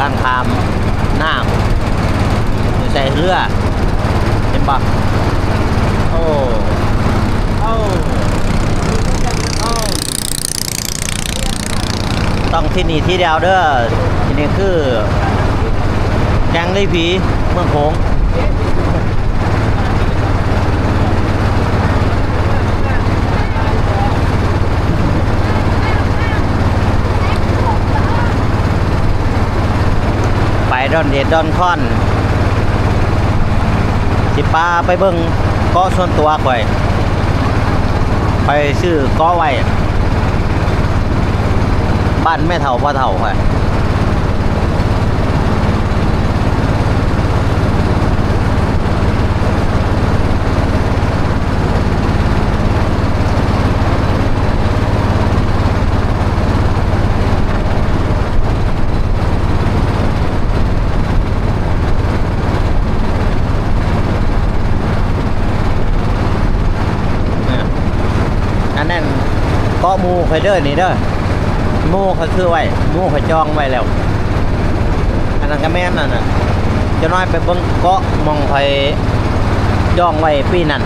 กางคามน้าอยู่ใส่เรือเป็นปะโอ้โอ้ต้องที่นี่ที่เดียวเด้อที่นี่คือ แกงไล่ผีเมืองโขง ดอนเด็ดดอนคอนสิปาไปเบิ้งเกาะส่วนตัวข่อย ไปชื่อเกาะไว้ บ้านแม่เฒ่าพ่อเฒ่าข่อยอันนั้นเกาะมูไฟเดอร์นี่เด้อมูเขาคือไว้มูเขาจองไว้แล้ว อันนั้นก็แม่นนั่นน่ะจะน้อยไปเบิ่งเกาะมองไฟจองไว้ปีนั้น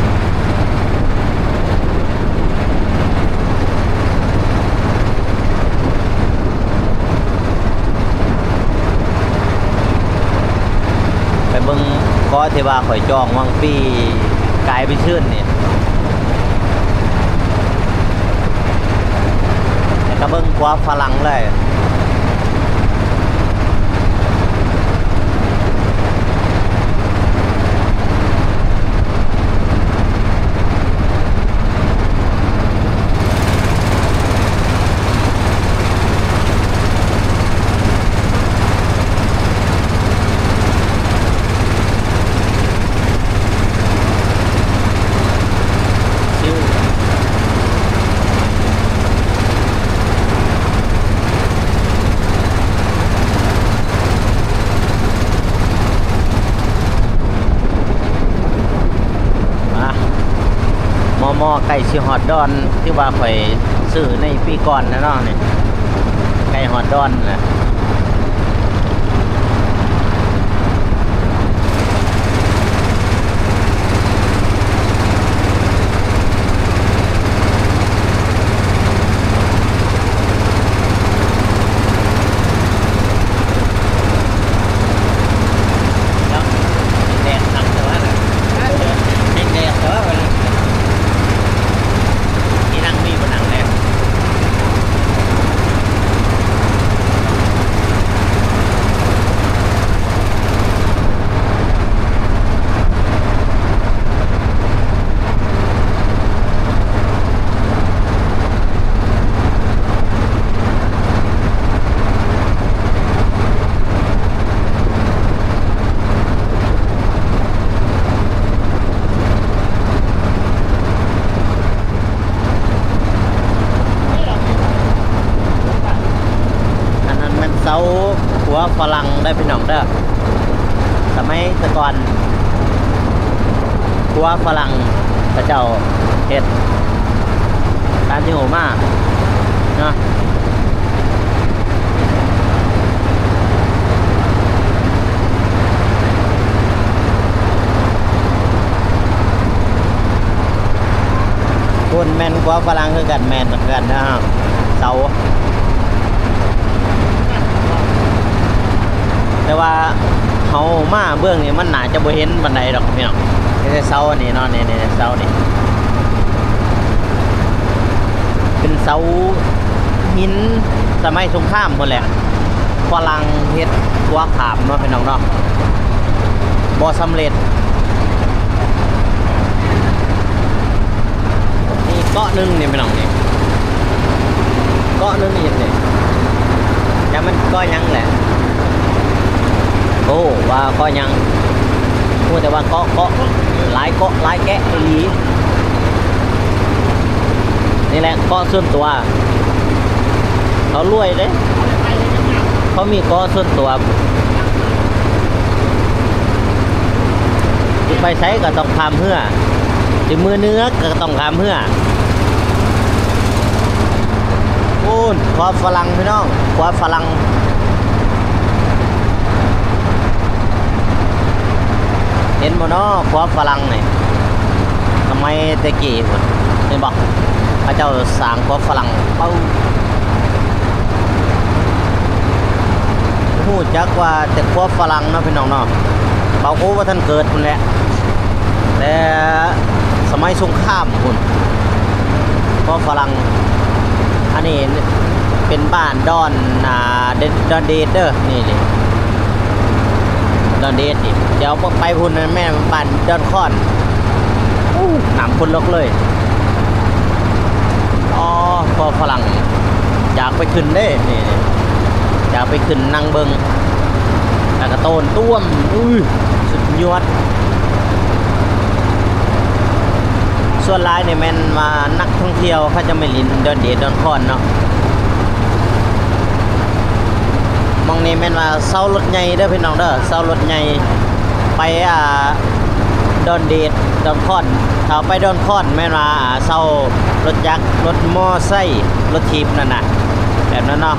ไปเบิ่งเกาะที่ว่าข่อยจองวังปีกลายไปชื่นเนี่ยแล้วก็ เบิ่งกว่าฝรั่งเลย ซิวมาหมอมอไก่ชิฮอดดอนที่ว่าข่อยซื้อในปีก่อนนะเนาะนี่ไก่ฮอดดอนนะแล้วแดดหนักแต่ว่าน่ะแดดแดดแต่ว่ามันที่นั่งมีบนหนังแดด อันนั้นมัน เสาหัวฝรั่งได้พี่น้องเด้อสมัยต่ก่อนหัวฝรั่งพระเจ้าเฮ็ดตามที่โหมาเนาะคุณแมนกว่าฝรั่งคือกันแมนเหมือนกันนะฮะเสา แต่ว่าเขามาเบื้องนี้มันหนาจะบ่เห็นบันไดดอกพี่น้องนี่เสาอันนี้เนาะนี่นี่เสานี่เป็นเสาหินสมัยสงครามพุ่นแหละฝรั่งเฮ็ดตัวขามเนาะพี่น้องเนาะบ่สำเร็จนี่เกาะหนึงนี่พี่น้องนี่เกาะหนึงอีกนี่แต่มันก็ยังแหละ โอ้ว่าก็ยังพูดแต่ว่าเกาะเกาะหลายเกาะหลายแกะอีหลีนี่แหละเกาะส่วนตัว เขารวยเด้เขามีเกาะส่วนตัวที่ไปใช้ก็ต้องทำเพื่อที่มือเนื้อก็ต้องทำเพื่อโอ้นความฝรั่งพี่น้องความฝรั่ง บ่เนาะครัวฝรั่งนี่ทำไมตะกี้พุ่นเห็นบ่พระเจ้าสร้างครัวฝรั่งเป้าฮู้จักว่าแต่ครัวฝรั่งเนาะพี่น้องเนาะเบาโอ้ว่าท่านเกิดพุ่นแหละแต่สมัยสงครามพุ่นครัวฝรั่งอันนี้เป็นบ้านดอนอ่าเดนดอนเดดเด้อนี่นี่ดอนเดดนี่ ดี๋ยวไปพุ่นนั้นแม่มันบ้านดอนคอนหนำคนลกเลยอ๋อพอฝรั่งอยากไปขึ้นเด้นี่นี่อยากไปขึ้นนั่งเบิงแล้วก็โตนต้วมอุ้ยสุดยอดส่วนหลายเนี่ยม่นมานักท่องเที่ยวเขาจะไม่ลินดอนเดดดอนคอนเนาะมองนี่ม่นว่าเซารถใหญ่เด้อพี่น้องเด้อเซารถใหญ่ ไปอ่าดอนเดดดอนคอนถ้าไปดอนคอนแม่นว่าอ่าเซารถยักษ์รถมอไซค์รถทีบนั่นน่ะแบบนั้นเนาะ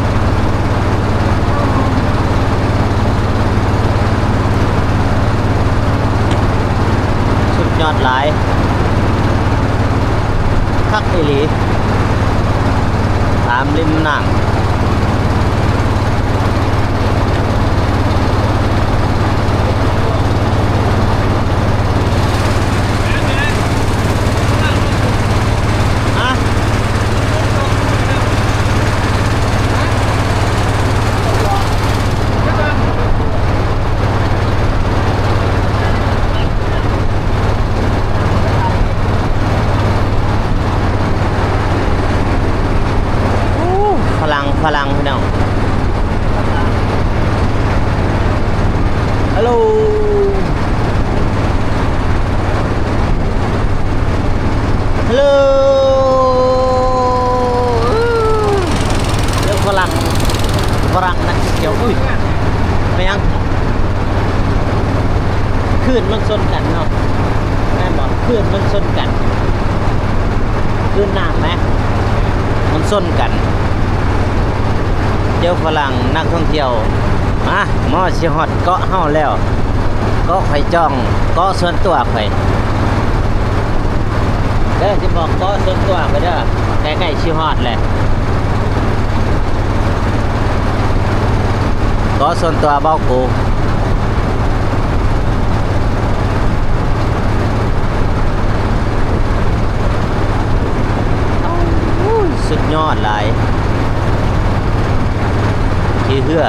สุดยอดหลายคักอีหลีตามริมหน้ำ อะอู้พลังพลังพี่น้องฮัลโหล ฮัลโหลเรื่องฝรั่งฝรั่งนะเดี๋ยวอุ้ยไม่ยังคลื่น มันชนกันเนาะแม่บอกคลื่นมันชนกันคลื่นน้ำไหมมันชนกันเดี๋ยวฝรั่งนักท่องเที่ยวมาหมอชิฮอดเกาะเฮาแล้วเกาะไข่จ้องเกาะส่วนตัวไข่เด้อจะบอกก็ส่วนตัวไปเด้อใกล้ๆชิฮอดแหละก็ส่วนตัวเบ้ากู สุดยอดหลายที่เฮือ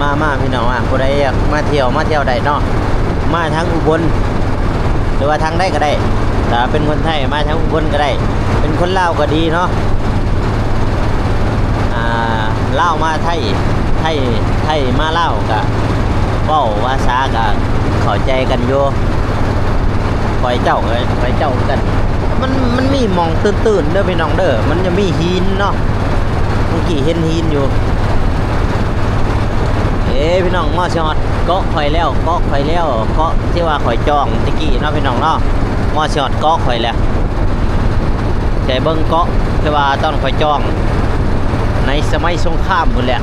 มามาพี่น้องอะผู้ใดอยากมาเที่ยวมาเที่ยวได้เนาะมาทั้งอุบลหรือว่าทางได้ก็ได้ถ้าเป็นคนไทยมาทางอุบลก็ได้ เป็นคนลาวก็ดีเนาะอ่าลาวมาไทยไทยไทยมาลาวก็เว้าภาษาก็เข้าใจกันอยู่ปล่อยเจ้าเลยปล่อยเจ้ากัน มันมันมีมองตื่นๆเด้อพี่น้องเด้อมันจะมีหินเนาะเมื่อกี้เห็นหินอยู่เอ้พี่น้องมอชอดเกาะข่อยแล้วเกาะข่อยแล้วเกาะที่ว่าข่อยจองตะกี้เนาะพี่น้องเนาะมอชอดเกาะข่อยแล้วใจเบิ่งเกาะที่ว่าตอนข่อยจอง ในสมัยสงครามพุ่นแหละ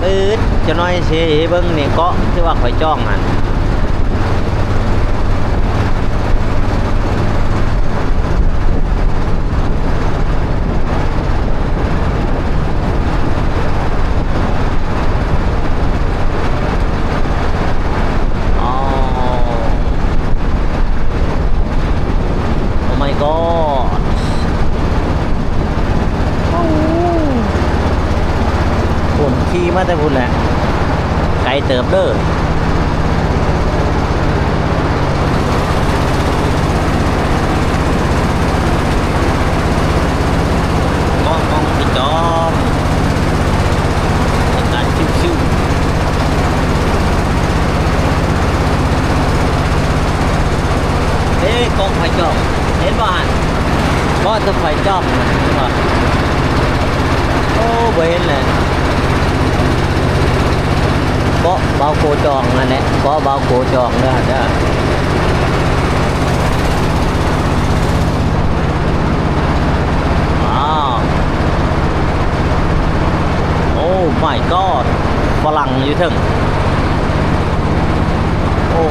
ปืดจะน้อยสิเบิ่งนี่เกาะที่ว่าข่อยจองนั่นอ๋อ โอ้ my god ผมขี่มาแต่พุ่นแหละ ไกลเติบเด้อมองมองพี่จอมอากาศชิว เออกองไฟจอกเห็นบ่หันบ่จะไฟจอกนะโอ้บ่เห็นเลยก็เบาโคจองนะเนแหละก็เบาโคจองเด้อเด้อโอ้ไม่ก็ฝรั่งอยู่ถึงโอ้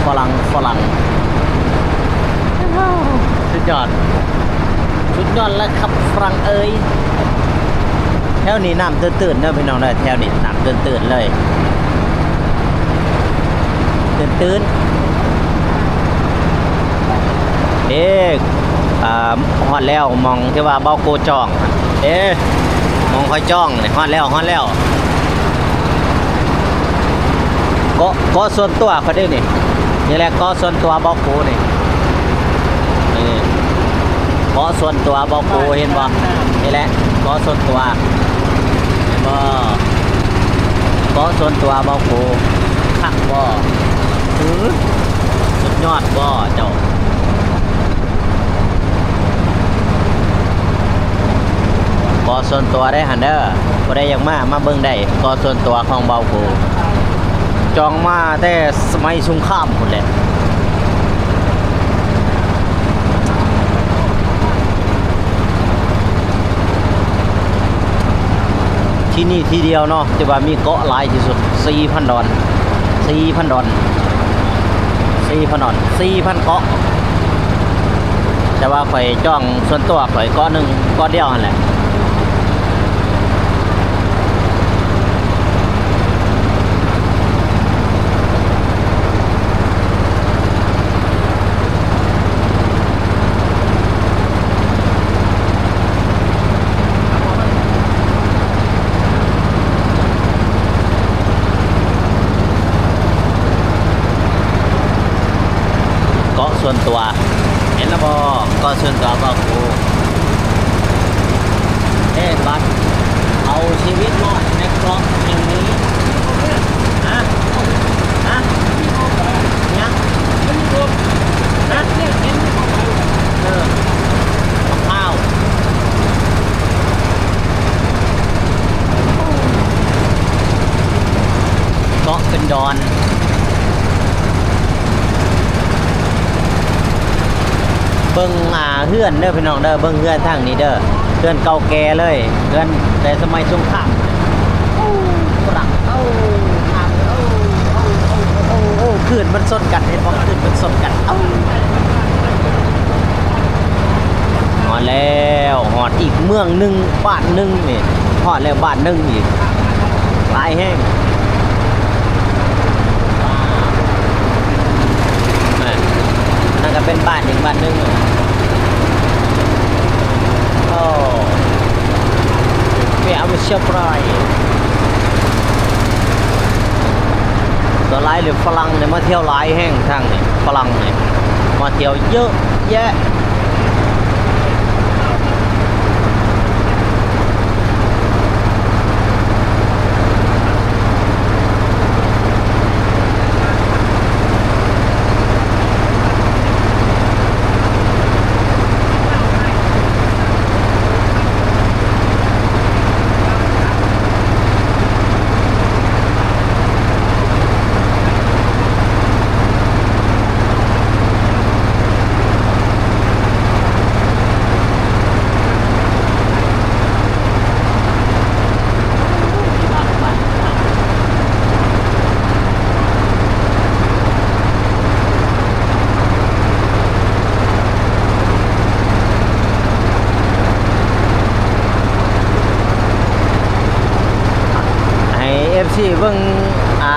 ฝ รั่งฝรั่งสุดยอดสุดยอดแล้วครับฝรั่งเอ้ยแถวนี้น้ำตื่นๆเนอะพี่น้องเนอะแถวนี้น้ำตื่นๆเลยตื่นๆเอ๊ะอ่าฮอดแล้วมองที่ว่าเบ้าโกจอง เอ๊ะมองค่อยจ้องนี่ฮอดแล้วฮอดแล้วก็ก็ส่วนตัวเขาได้นี่ นี่แหละก็ส่วนตัวบ้าโกนี่นี่ก็ส่วนตัวบ้าโกเห็นบ่นี่แหละก็ส่วนตัวเห็นบ่ก็ส่วนตัวบ้าโกคักบ่หือสุดยอดบ่เจ้าก็ส่วนตัวได้หันเด้อบ่ได้ยังมามาเบิ่งได้ก็ส่วนตัวของเบากู จองมาแต่สมัยสงครามพุ่นแหละที่นี่ที่เดียวเนาะที่ว่ามีเกาะหลายที่สุด 4,000 ดอน4,000 ดอน4,000ดอน4,000 เกาะ แต่ว่าข่อยจ้องส่วนตัวข่อยเกาะหนึ่งเกาะเดียวนั่นแหละ เกาะส่วนตัว เห็นแล้วบอเกาะส่วนตัวบอกกูเอ๊ะบัสเอาชีวิตรอดในเกาะแห่งนี้ฮะฮะเนี่ยฮะเออข้าวเกาะเป็นดอน เบิ่งอ่าเฮือนเด้อพี่น้องเด้อเบิ่งเฮือนทางนี้เด้อเฮือนเก่าแก่เลยเฮือนแต่สมัยสงครามโอ้ฝรั่งเอ้าทางเอ้าเอ้าเอ้าเอ้าเอ้นมันสดกันเห็นบ่คืนมันสดกันเอ้าฮอดแล้วฮอดอีกเมืองหนึงบ้านหนึงนี่ฮอดแล้วบ้านหนึงอีกหลายแห้งแม่นั่นก็ เป็นบ้านอีกบ้านหนึงโอ้เปียมาเชื่อปล่อยตัวไล่หรือฝรั่งเนี่ยมาเที่ยวไล่แห้งทางนี่ฝรั่งเนี่ยมาเที่ยวเยอะแยะให้เอฟซีเบิ่งอ่า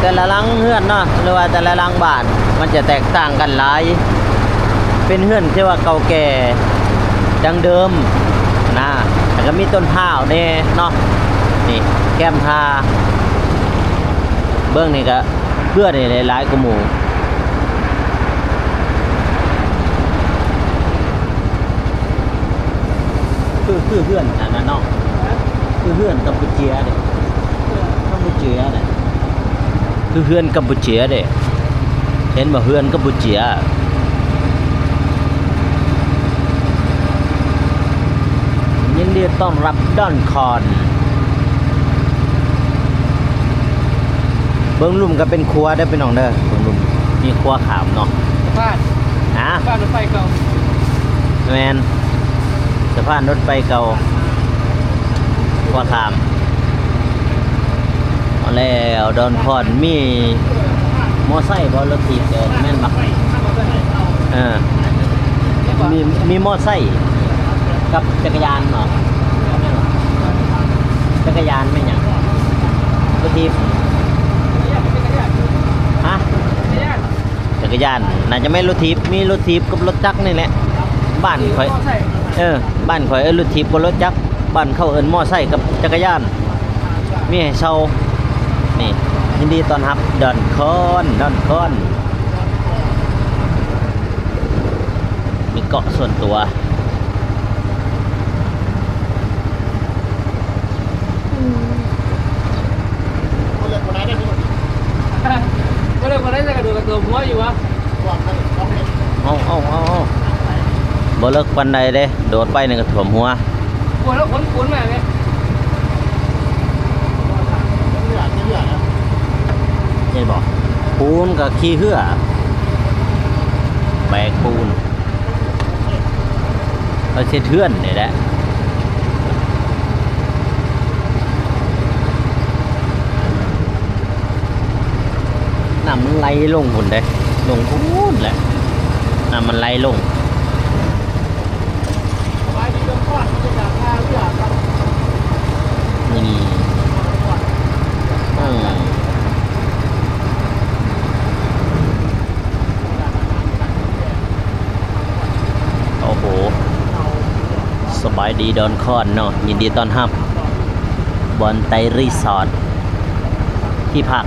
แต่ละหลังเฮือนเนาะห รือว่าแต่ละหลังบ้าน มันจะแตกต่างกันหลาย เป็นเฮือนที่ว่าเก่าแก่ดังเดิมนะแต่ก็มีต้นข้าวเน่เนาะนี่แก้มทาเบื้องนี่ก็เพื่อนนี่หลายๆกว่าหมู่คือคือเพื่อนอันนั้นเนาะคือเพื่อนกัมพูเชียเด้กัมพูเชียเด้ คือเพื่อนกัมพูเชียเด้เห็นบ่เพื่อนกัมพูเชียยินดีต้อนรับดอนคอนเบิ้งลุ่มก็เป็นครัวได้อเป็นน้องเด้อเบิ้งลุ่มมีครัวขามเนาะบ้านฮะบ้านรถไฟเก่าแมนสะพานรถไฟเก่ากว่าขามเอา แล้วดอนพอนมีมอไซค์บอรถถีบเดินแม่นบักเออมีมีมอไซค์กับจักรยานเหรอจักรยานไม่นหยังรถถีบฮะจักรยานน่าจะไม่รถถีบมีรถถีบกับรถจักรนี่แหละบ้านข่อยเออบ้านข่อยเอิ้นรถถีบกับรถจักรบ้านเขาเอิ้นมอไซค์กับจักรยานมีให้เช่านี่ ยินดีต้อนรับดอนคอนดอนคอนมีเกาะส่วนตัวคนเลือกคนไหนได้ที่หมดก็เลยคนได้จะกระโดดกระโดดหัวอยู่วะวางได้สองเมตรเอาเอาเอาเอาบ่เลิกปันใดเด้โดดไปนี่ก็ถ่วมหัวปวดแล้วขนขนมาไหม เลือกที่เลือกนะ นี่บอกปูนกับขี้เหือแบกปูนเราเช็ดเทื่อนนี่แหละน้ำมันไหลลงหุ่นเด้ลงพูนแหละน้ำมันไหลลง สบายดีเรื่องข้อมันจะจากท่าเรือครับ นี่อืมโอ้โห สบายดีดอนคอนเนาะยินดีต้อนรับบอนไตรีสอร์ทที่พัก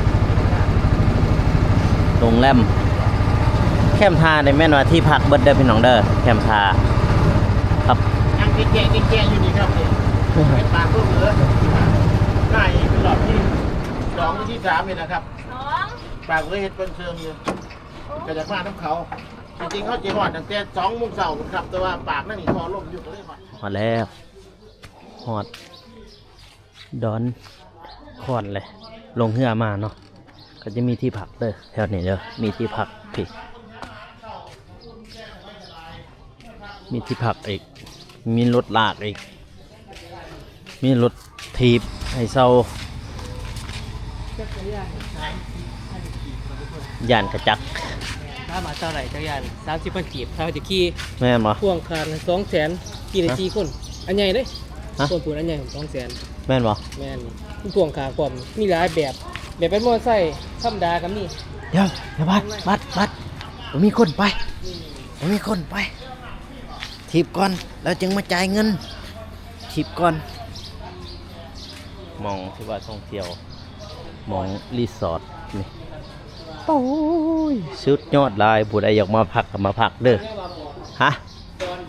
โรงแรมแคมป์ทาในแม่นว่าที่พักเบิดเด้อพี่น้องเด้อแคมป์ทาครับยังกินแกะกินแกะอยู่นี่ครับนี่เป็นปากเพื่อเหลือง่ายเป็นหลอดที่สองที่สามนี่นะครับปากเลยเห็ดเป็นเชิงอยู่ก็จะมาน้ำเขาจริงๆเขาจีหอดตั้งแต่สองโมงเช้าครับ แต่ว่าปากนั่นนี่พอลมอยู่ก็เลยหอด มาแล้วฮอด ดอนคอนเลย ลงเรือมาเนาะก็จะมีที่พักเด้อแถวนี้เด้อมีที่พักพี่มีที่พักอีก มีรถลากอีก มีรถทีบให้เซาย่านกระจักามาเท่าไหร่จักรยานสามสิบพันกีบถ้าจะขี่แม่นบ่ พ่วงคานสองแสนกี่นาทีคนอันใหญ่เลยฮะ คนปูนอันใหญ่สองแสนแม่นบ่แม่นพ่วงขาความมีหลายแบบ แบบเป็นมอเตอร์ไซค์ธรรมดากับนี่เดี๋ยวเดี๋ยวบัดบัดบัดบ่มีคนไปบ่มีคนไปทีบก่อนแล้วจึงมาจ่ายเงินทีบก่อนมองที่ว่าท่องเที่ยวมองรีสอร์ทนี่ โอ้ยสุดยอดหลายผู้ใดอยากมาพักก็มาพักเด้อฮะบอล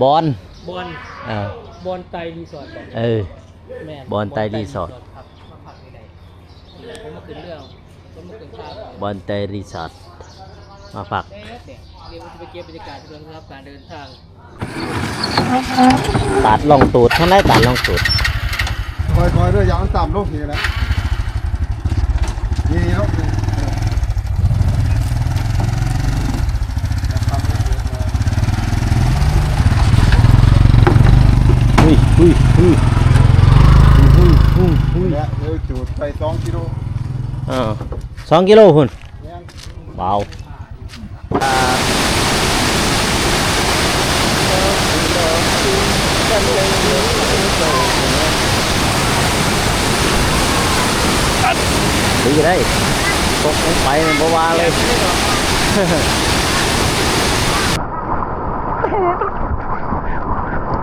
บอลบอกบอลเออบอลไตรีสอร์ทบอกเออ แม่นบอลไตรีสอร์ท ครับมาพักที่ไหนผมมาขึ้นเรื่องผมมาขึ้นข้าวบอลไตรีสอร์ทมาพักเอ๊ะเนี่ยเรียกว่าจะไปเก็บบรรยากาศเรื่องรับการเดินทางตัดลองตูดท่านได้ตัดลองตูดคอยคอยด้วยยางต่ำลูกนี่แหละนี่นี่ลูกนี่ อุ้ยอุ้ยอุ้ยอุ้ยอุ้ยอุ้ย และเดี๋ยวจูดไปสองกิโล อ่า สองกิโลคุณเนี่ยเบาดีได้ตกลงไปมันบ่ว่าเลย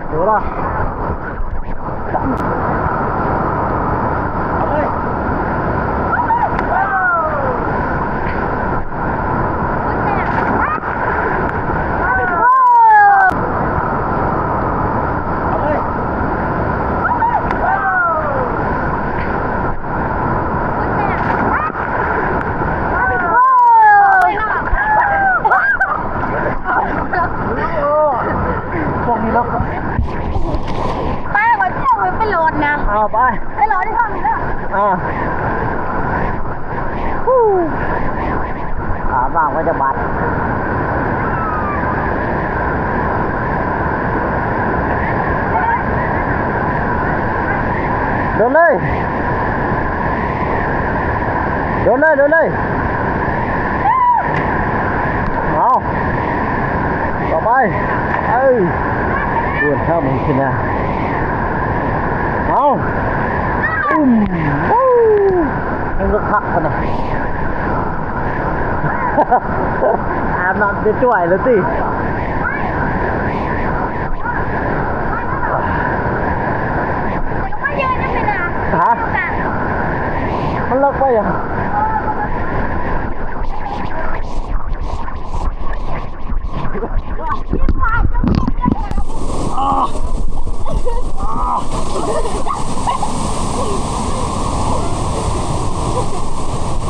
เดี๋ยวละเอาเลย เอาเลย พวกนี้แล้ว ไปก่อนเที่ยวไปโหลดนะ เอาไป ไปโหลดที่ห้องนี้แล้ว อ่าขาบ้างก็จะบาด นเลยโดนเลยเอาต่อไปเอ้ยปวดข้าวมึงขึ้นนะเอาอืมวู้ยังก็คักคนน่ะอาบน้ำจะช่วยแล้วสิ แต่ก็ไม่เยอะนะพี่นะ ฮะ กัน มันเลิกไปอะ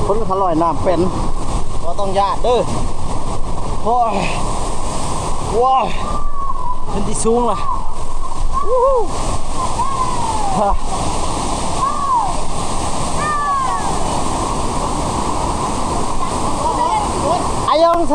คนเขาลอยน้ำเป็นเราต้องญาติเด้อโอ้ยว้าวนที่สูงล่ะวู้ฮู้ฮะอายองเซ